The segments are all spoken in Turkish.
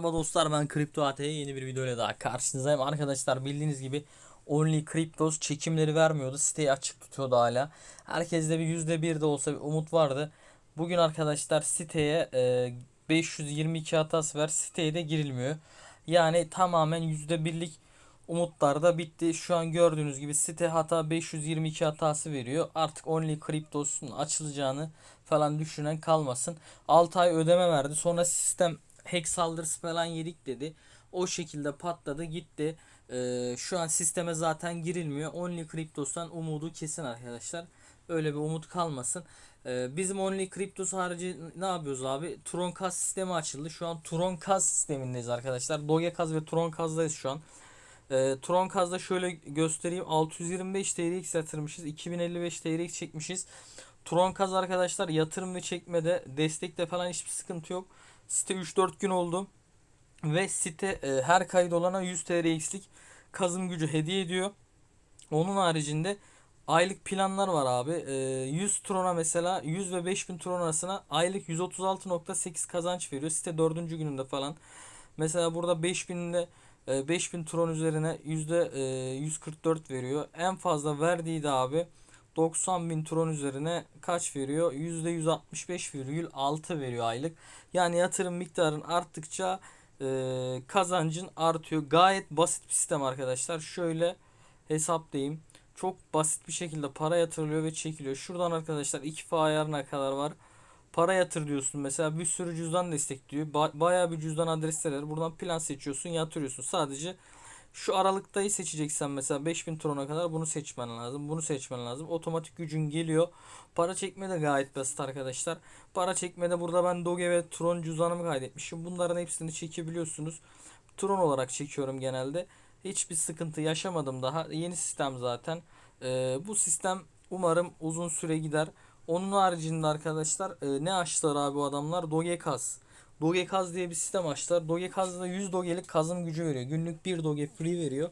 Merhaba dostlar ben Kripto AT'ye yeni bir videoyla daha karşınızdayım. Arkadaşlar bildiğiniz gibi Only Cryptos çekimleri vermiyordu. Siteyi açık tutuyordu hala. Herkeste bir %1 de olsa bir umut vardı. Bugün arkadaşlar siteye e, 522 hatası ver. Siteye de girilmiyor. Yani tamamen %1'lik umutlar da bitti. Şu an gördüğünüz gibi site hata 522 hatası veriyor. Artık Only Cryptos'un açılacağını falan düşünen kalmasın. 6 ay ödeme verdi. Sonra sistem hack saldırısı falan yedik dedi. O şekilde patladı gitti. Ee, şu an sisteme zaten girilmiyor. Only Cryptos'tan umudu kesin arkadaşlar. Öyle bir umut kalmasın. Ee, bizim Only Cryptos harici ne yapıyoruz abi? Troncast sistemi açıldı. Şu an Troncast sistemindeyiz arkadaşlar. Dogecast ve Troncast'dayız şu an. E, Troncast'da şöyle göstereyim. 625 TRX yatırmışız. 2055 TRX çekmişiz. Troncast arkadaşlar yatırım ve çekmede destekte falan hiçbir sıkıntı yok. Site 3-4 gün oldu. Ve site e, her kayıt olana 100 TRX'lik kazım gücü hediye ediyor. Onun haricinde aylık planlar var abi. E, 100 Tron'a mesela 100 ve 5000 Tron arasına aylık 136.8 kazanç veriyor. Site 4. gününde falan. Mesela burada 5000'de e, 5000 Tron üzerine yüzde e, 144 veriyor. En fazla verdiği de abi 90 bin Tron üzerine kaç veriyor? Yüzde 165,6 veriyor aylık. Yani yatırım miktarın arttıkça e, kazancın artıyor. Gayet basit bir sistem arkadaşlar. Şöyle hesaplayayım. Çok basit bir şekilde para yatırılıyor ve çekiliyor. Şuradan arkadaşlar iki fa ayarına kadar var. Para yatır diyorsun mesela bir sürü cüzdan destekliyor. Ba- bayağı bir cüzdan adresleri. Buradan plan seçiyorsun, yatırıyorsun. Sadece şu aralıktayı seçeceksen mesela 5000 trona kadar bunu seçmen lazım. Bunu seçmen lazım. Otomatik gücün geliyor. Para çekme de gayet basit arkadaşlar. Para çekmede burada ben Doge ve Tron cüzdanımı kaydetmişim. Bunların hepsini çekebiliyorsunuz. Tron olarak çekiyorum genelde. Hiçbir sıkıntı yaşamadım daha. Yeni sistem zaten. Ee, bu sistem umarım uzun süre gider. Onun haricinde arkadaşlar e, ne açtılar abi bu adamlar? Dogekaz. Dogekaz diye bir sistem açtılar. Dogekaz'da 100 dogelik kazım gücü veriyor. Günlük 1 doge free veriyor.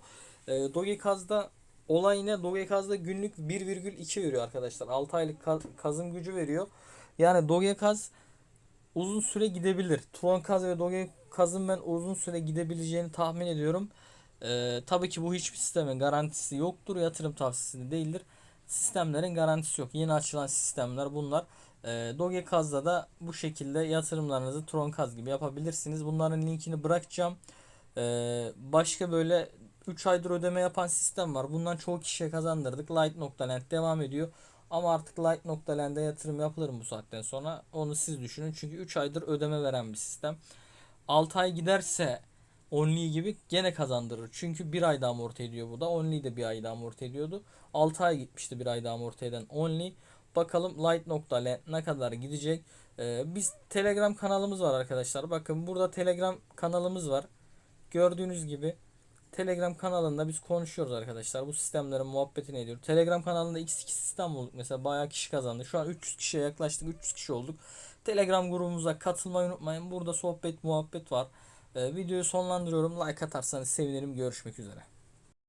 E, Dogekaz'da olay ne? Dogekaz'da günlük 1,2 veriyor arkadaşlar. 6 aylık ka- kazım gücü veriyor. Yani Dogekaz uzun süre gidebilir. Tronkaz ve Dogekaz'ın ben uzun süre gidebileceğini tahmin ediyorum. E, tabii ki bu hiçbir sistemin garantisi yoktur. Yatırım tavsiyesi de değildir sistemlerin garantisi yok. Yeni açılan sistemler bunlar. E, Dogecast'da da bu şekilde yatırımlarınızı Troncast gibi yapabilirsiniz. Bunların linkini bırakacağım. E, başka böyle 3 aydır ödeme yapan sistem var. Bundan çoğu kişiye kazandırdık. Light.land devam ediyor. Ama artık Light.land'e yatırım yapılır mı bu saatten sonra? Onu siz düşünün. Çünkü 3 aydır ödeme veren bir sistem. 6 ay giderse Only gibi gene kazandırır. Çünkü bir ayda amorti ediyor bu da. Only de bir ayda amorti ediyordu. 6 ay gitmişti bir ayda amorti eden Only. Bakalım Light.land ne kadar gidecek. Ee, biz Telegram kanalımız var arkadaşlar. Bakın burada Telegram kanalımız var. Gördüğünüz gibi Telegram kanalında biz konuşuyoruz arkadaşlar. Bu sistemlerin muhabbetini ediyoruz. Telegram kanalında X2 sistem olduk. Mesela bayağı kişi kazandı. Şu an 300 kişiye yaklaştık. 300 kişi olduk. Telegram grubumuza katılmayı unutmayın. Burada sohbet muhabbet var. Ee, videoyu sonlandırıyorum. Like atarsanız sevinirim. Görüşmek üzere.